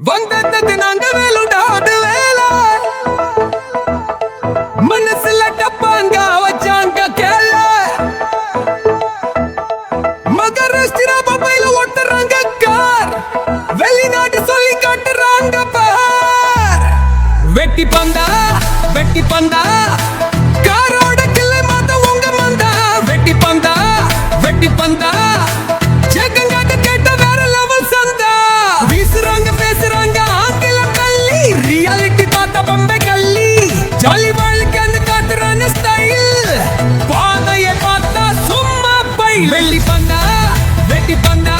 வந்தது நாங்க வேலுடா వెళ్ళి పందా వెట్టి పందా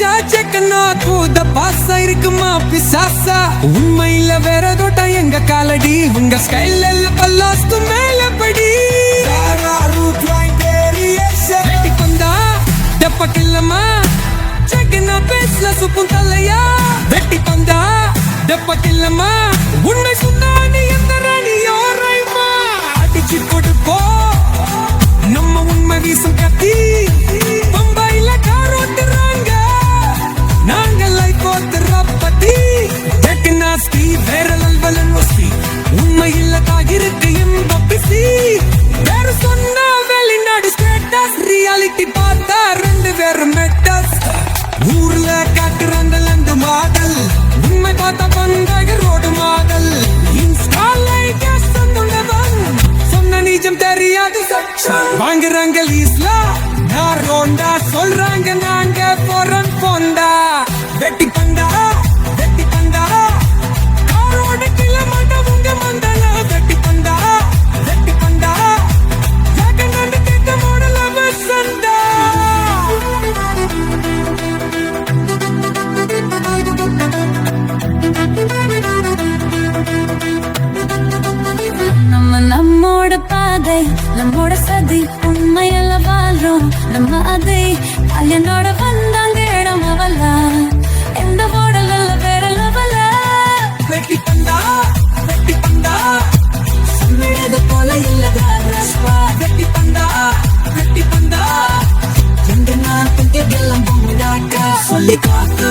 அடிச்சா செக்கனா கூத பாசா இருக்குமா பிசாசா? உண்மையில வேற தோட்டா எங்க காலடி? உங்க ஸ்கைல பல்லாஸ்து மேல படி. கொண்டா டெப்பக்கு இல்லமா செக்கனா பேசல சுப்பும் தலையா? வெட்டி கொண்டா டெப்பக்கு இல்லமா ஆக்ஷன் வாங்குறாங்க லீஸ்ல நான் ரோண்டா சொல்றாங்க நாங்க போறோம். கதை நம்மோட சதி உண்மையெல்லாம் வாழ்றோம். நம்ம அதை கல்யாணோட வந்தாங்க இடம் அவலா. எந்த ஓடல வேற லவல? வெட்டி பண்டா வெட்டி பண்டா சமையது போல இல்லதா ரஸ்வா வெட்டி பண்டா வெட்டி பண்டா எந்த சொல்லி காத்து